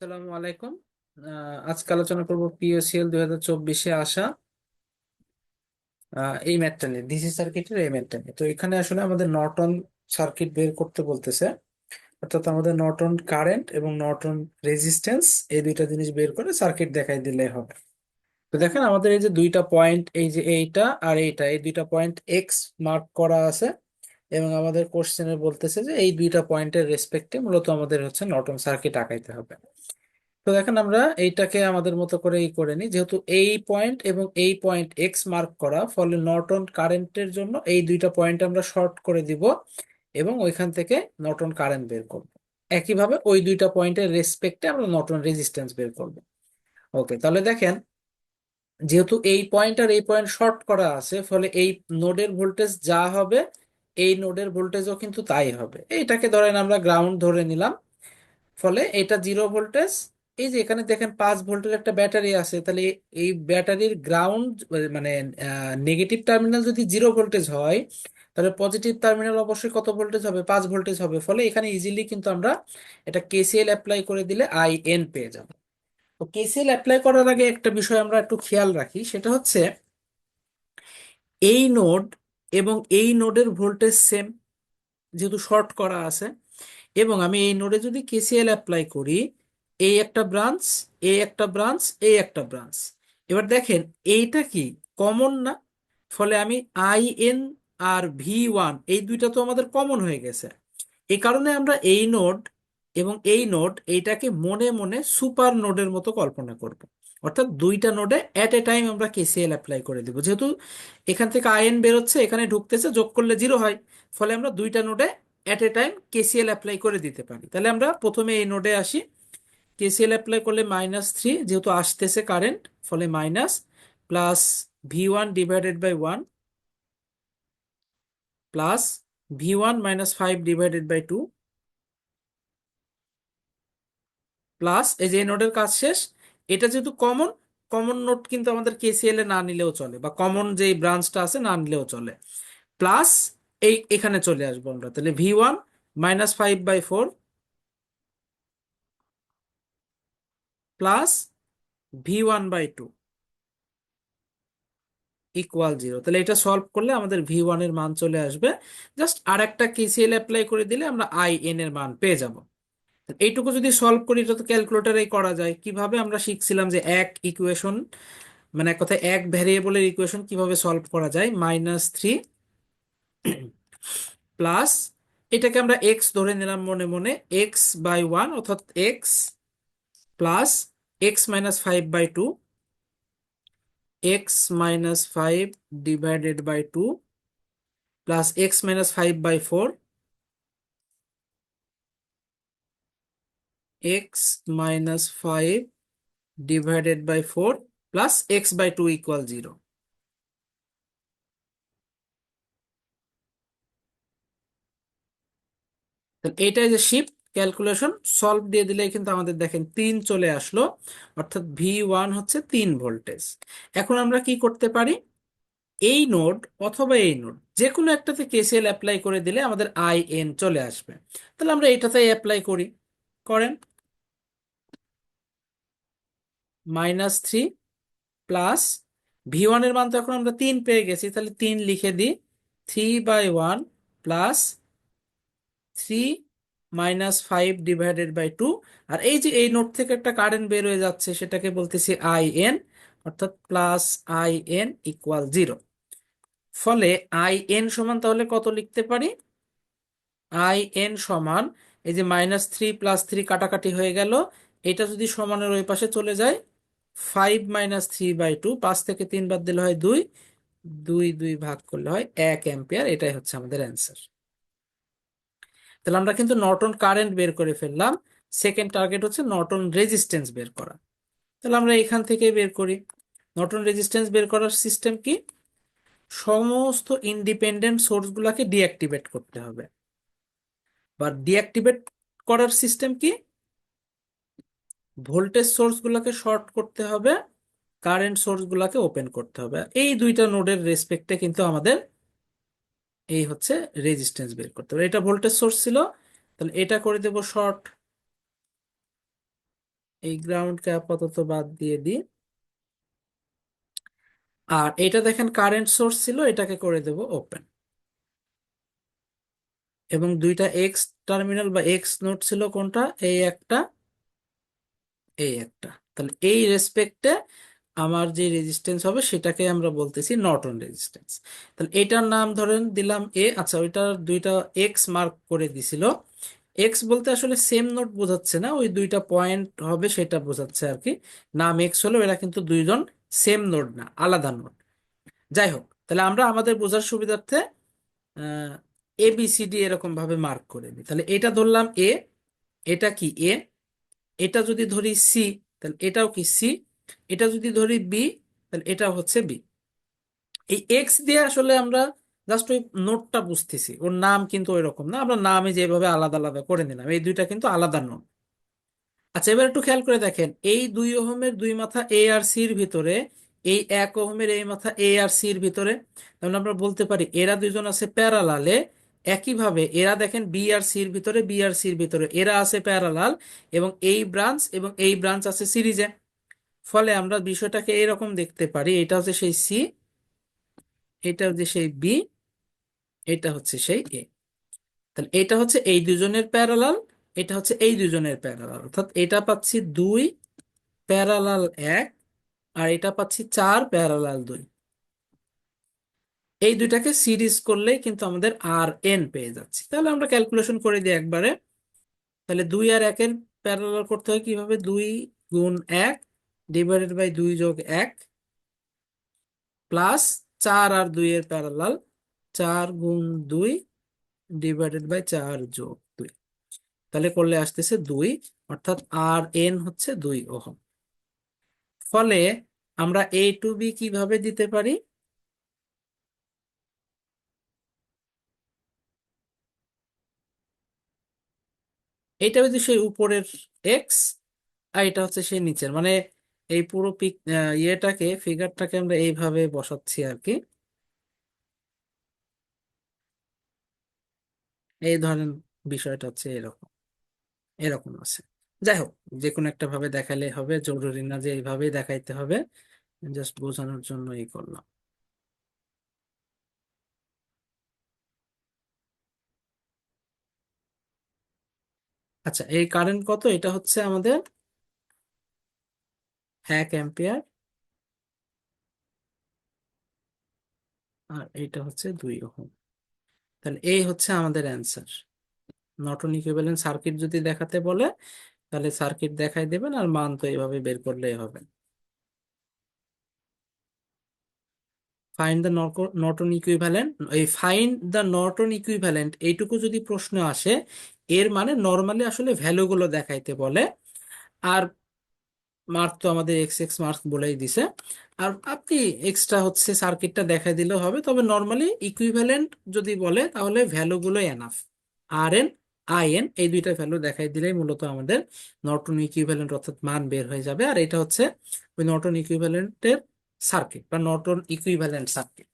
আসসালামু আলাইকুম। আজকে আলোচনা করব পিওসিএল দুই হাজার চব্বিশে আসা এই ম্যাথটা নিয়ে, ডিসি সার্কিটের এই ম্যাথটা নিয়ে। তো এখানে আসলে আমাদের নর্টন সার্কিট বের করতে বলতেছে। অর্থাৎ আমাদের নর্টন কারেন্ট এবং নর্টন রেজিস্ট্যান্স, এই দুইটা জিনিস বের করে সার্কিট দেখাই দিলেই হবে। তো দেখেন আমাদের এই যে দুইটা পয়েন্ট, এই যে এইটা আর এইটা, এই দুইটা পয়েন্ট এক্স মার্ক করা আছে। এবং আমাদের কোশ্চেনে বলতেছে যে এই দুইটা পয়েন্টের রেসপেক্টে মূলত আমাদের হচ্ছে নর্টন সার্কিট আঁকাইতে হবে। তো দেখেন আমরা এইটাকে আমাদের মতো করে এই করে নিই। যেহেতু এই পয়েন্ট এবং এই পয়েন্ট এক্স মার্ক করা, ফলে নর্টন কারেন্টের জন্য এই দুইটা পয়েন্ট আমরা শর্ট করে দিব এবং ওইখান থেকে নর্টন কারেন্ট বের করব। একইভাবে ওই দুইটা পয়েন্টের রেসপেক্টে আমরা নর্টন রেজিস্ট্যান্স বের করব। ওকে তাহলে দেখেন, যেহেতু এই পয়েন্ট আর এই পয়েন্ট শর্ট করা আছে, ফলে এই নোডের ভোল্টেজ যা হবে এই নোডের ভোল্টেজও কিন্তু তাই হবে। এইটাকে ধরেন আমরা গ্রাউন্ড ধরে নিলাম। ফলে এটা জিরো ভোল্টেজ এই যে এখানে দেখেন পাঁচ ভোল্টের একটা ব্যাটারি আছে, তাহলে এই ব্যাটারির গ্রাউন্ড মানে নেগেটিভ টার্মিনাল যদি জিরো ভোল্টেজ হয়, তাহলে পজিটিভ টার্মিনাল অবশ্যই কত ভোল্টেজ হবে? পাঁচ ভোল্টেজ হবে। ফলে এখানে ইজিলি কিন্তু আমরা এটা কেসিএল অ্যাপ্লাই করে দিলে আই এন পেয়ে যাব। তো কেসিএল অ্যাপ্লাই করার আগে একটা বিষয় আমরা একটু খেয়াল রাখি, সেটা হচ্ছে এই নোড এবং এই নোডের ভোল্টেজ সেম যেহেতু শর্ট করা আছে, এবং আমি এই নোডে যদি কেসিএল অ্যাপ্লাই করি, এই একটা ব্রাঞ্চ এই একটা ব্রাঞ্চ এই একটা ব্রাঞ্চ এবার দেখেন, এইটা কি কমন না? ফলে আমি I N R V one এই দুইটা তো আমাদের কমন হয়ে গেছে। এই কারণে আমরা এই নোড এবং এই নোড এইটাকে মনে মনে সুপার নোডের মতো কল্পনা করব। অর্থাৎ দুইটা নোডে অ্যাট এ টাইম আমরা কেসিএল অ্যাপ্লাই করে দিব। যেহেতু এখান থেকে আইএন বেরোচ্ছে, এখানে ঢুকতেছে, যোগ করলে জিরো হয়। ফলে আমরা দুইটা নোডে at a time KCL apply করে দিতে পারি। তাহলে আমরা প্রথমে এই নোডে আসি। কেসিএল অ্যাপ্লাই করলে মাইনাস থ্রি যেহেতু আসতেছে কারেন্ট ফলে minus plus V one divided by one plus V one minus five divided by two plus এই যে নোডের কাজ শেষ এটা যেহেতু কমন কমন নোট কিন্তু আমাদের কেসিএল এ না নিলেও চলে বা কমন যে ব্রাঞ্চটা আছে না নিলেও চলে। প্লাস এই, এখানে চলে আসব আমরা। তাহলে V one minus five by four plus V one by two equal zero তাহলে এটা সলভ করলে আমাদের ভি ওয়ানের মান চলে আসবে। জাস্ট আর একটা কেসিএল অ্যাপ্লাই করে দিলে আমরা আই এন এর মান পেয়ে যাব। এইটুকু যদি সলভ করি, এটা তো ক্যালকুলেটারেই করা যায়। কীভাবে আমরা শিখছিলাম যে এক ইকুয়েশন মানে এক কথায় এক ভ্যারিয়েবলের ইকুয়েশন কীভাবে সলভ করা যায়? মাইনাস থ্রি প্লাস এটাকে আমরা এক্স ধরে নিলাম মনে মনে এক্স বাই ওয়ান অর্থাৎ X plus X minus five by two X minus five divided by two plus X minus five by four X minus five divided by four plus X by two equal zero এইটাই যে shift calculation solve দিয়ে দিলে কিন্তু আমাদের দেখেন তিন চলে আসলো, অর্থাৎ ভি ওয়ান হচ্ছে তিন ভোল্টেজ এখন আমরা কি করতে পারি? এই নোড অথবা এই নোড যে কোনো একটাতে কেসিএল অ্যাপ্লাই করে দিলে আমাদের আই এন চলে আসবে। তাহলে আমরা এটাতে অ্যাপ্লাই করি। করেন। মাইনাস থ্রি প্লাস ভি ওয়ানের মান তো এখন আমরা তিন পেয়ে গেছি, তাহলে তিন লিখে দিই। Three by one plus three minus five divided by two আর এই যে এই নোট থেকে একটা কারেন্ট বের হয়ে যাচ্ছে, সেটাকে বলতেছি আই এন অর্থাৎ plus I N equal zero ফলে আই এন সমান তাহলে কত লিখতে পারি? আই এন সমান, এই যে মাইনাস থ্রি প্লাস থ্রি কাটাকাটি হয়ে গেল, এটা যদি সমানের ওই পাশে চলে যায় five minus three by two পাঁচ থেকে তিন বাদ দিলে হয় দুই দুই দুই ভাগ করলে হয় এক অ্যাম্পিয়ার এটাই হচ্ছে আমাদের অ্যান্সার তাহলে আমরা কিন্তু নর্টন কারেন্ট বের করে ফেললাম সেকেন্ড টার্গেট হচ্ছে নর্টন রেজিস্ট্যান্স বের করা। তাহলে আমরা এখান থেকে বের করি। নর্টন রেজিস্ট্যান্স বের করার সিস্টেম কি? সমস্ত ইন্ডিপেন্ডেন্ট সোর্সগুলোকে ডিঅ্যাক্টিভেট করতে হবে। বা ডিঅ্যাক্টিভেট করার সিস্টেম কি? ভোল্টেজ সোর্সগুলোকে শর্ট করতে হবে, কারেন্ট সোর্সগুলোকে ওপেন করতে হবে। এই দুইটা নোডের রেসপেক্টে কিন্তু আমাদের এই হচ্ছে রেজিস্ট্যান্স বের করতে হবে। এটা ভোল্টেজ সোর্স ছিল, তাহলে এটা করে দেব শর্ট। এই গ্রাউন্ডকে আপাতত বাদ দিয়ে দিই। আর এটা দেখেন কারেন্ট সোর্স ছিল, এটাকে করে দেব ওপেন এবং দুইটা এক্স টার্মিনাল বা এক্স নোট ছিল কোনটা? এই একটা এই একটা। তাহলে এই রেসপেক্টে আমার যে রেজিস্ট্যান্স হবে, সেটাকে আমরা বলতেছি নর্টন রেজিস্ট্যান্স তাহলে এটার নাম ধরেন দিলাম এ আচ্ছা ওইটার দুইটা এক্স মার্ক করে দিছিল। এক্স বলতে আসলে সেম নোট বোঝাচ্ছে না, ওই দুইটা পয়েন্ট হবে সেটা বোঝাচ্ছে আর কি। নাম এক্স হলো, এরা কিন্তু দুইজন সেম নোট না, আলাদা নোট যাই হোক, তাহলে আমরা আমাদের বোঝার সুবিধার্থে এ বি সি ডি এরকম ভাবে মার্ক করে দিই তাহলে এটা ধরলাম এ এটা কি এ এটা যদি ধরি সি তাহলে এটাও কি সি এটা যদি ধরি বি তাহলে এটা হচ্ছে বি এই এক্স দিয়ে আসলে আমরা জাস্ট ওই নোটটা বুঝতেছি। ওর নাম কিন্তু ওই রকম না, আমরা নামে যেভাবে আলাদা আলাদা করে নিলাম, এই দুইটা কিন্তু আলাদা নোট। আচ্ছা এবার একটু খেয়াল করে দেখেন, এই দুই ওহমের দুই মাথা এ আর সির ভিতরে, এই এক ওহমের এই মাথা এ আর সির ভিতরে, তাহলে আমরা বলতে পারি এরা দুইজন আছে প্যারালালে একইভাবে এরা দেখেন বি আর সির ভিতরে বি আর সির ভিতরে। এরা আছে প্যারালাল এবং এই ব্রাঞ্চ এবং এই ব্রাঞ্চ আছে সিরিজে ফলে আমরা বিষয়টাকে এরকম দেখতে পারি, এটা হচ্ছে সেই সি এটা হচ্ছে সেই বি এটা হচ্ছে সেই এ তাহলে এটা হচ্ছে এই দুজনের প্যারালাল এটা হচ্ছে এই দুজনের প্যারালাল অর্থাৎ এটা পাচ্ছি দুই প্যারালাল এক, আর এটা পাচ্ছি চার প্যারালাল দুই। এই দুইটাকে সিরিজ করলেই কিন্তু আমাদের আর এন পেয়ে যাচ্ছি। তাহলে আমরা ক্যালকুলেশন করে দিই একবারে। তাহলে দুই আর একের প্যারালাল করতে হয় কীভাবে? দুই গুণ এক ডিভাইডেড বাই দুই যোগ এক প্লাস চার আর দুই এর প্যারালাল চার গুণ দুই ডিভাইডেড বাই চার যোগ দুই। তাহলে করলে আসতেছে দুই, অর্থাৎ আর এন হচ্ছে দুই ওহম। ফলে আমরা এ টু বি কীভাবে দিতে পারি? এইটা হচ্ছে সেই উপরের এক্স আর এটা হচ্ছে সেই নিচের। মানে এই পুরো পিক ইয়েটাকে, ফিগারটাকে আমরা এইভাবে বসাচ্ছি আর কি। এই ধরেন বিষয়টা হচ্ছে এরকম এরকম আছে। যাই হোক যে কোনো একটা ভাবে দেখালে হবে, জরুরি না যে এইভাবেই দেখাইতে হবে। জাস্ট বোঝানোর জন্য এই করলাম। আচ্ছা এই কারেন্ট কত? এটা হচ্ছে আমাদের এক অ্যাম্পিয়ার আর এটা হচ্ছে দুই ওহম। তাহলে এই হচ্ছে আমাদের অ্যান্সার নটন ইকুইভ্যালেন্ট সার্কিট যদি দেখাতে বলে, তাহলে সার্কিট দেখাই দেবেন আর মান তো এইভাবে বের করলেই হবে। ফাইন্ড দ্য নর্টন ইকুইভ্যালেন্ট এই ফাইন্ড দ্য নর্টন ইকুইভ্যালেন্ট এইটুকু যদি প্রশ্ন আসে, এর মানে নর্মালি আসলে ভ্যালুগুলো দেখাইতে বলে। আর মার্ক তো আমাদের এক্স এক্স মার্ক বলেই দিছে। আর আপনি এক্সট্রা হচ্ছে সার্কিটটা দেখাই দিলেও হবে, তবে নর্মালি ইকুইভ্যালেন্ট যদি বলে, তাহলে ভ্যালুগুলো enough R N I N এই দুইটা ভ্যালু দেখাই দিলেই মূলত আমাদের নর্টন ইকুইভ্যালেন্ট অর্থাৎ মান বের হয়ে যাবে। আর এটা হচ্ছে ওই নর্টন ইকুইভ্যালেন্টের সার্কিট বা নর্টন ইকুইভ্যালেন্ট সার্কিট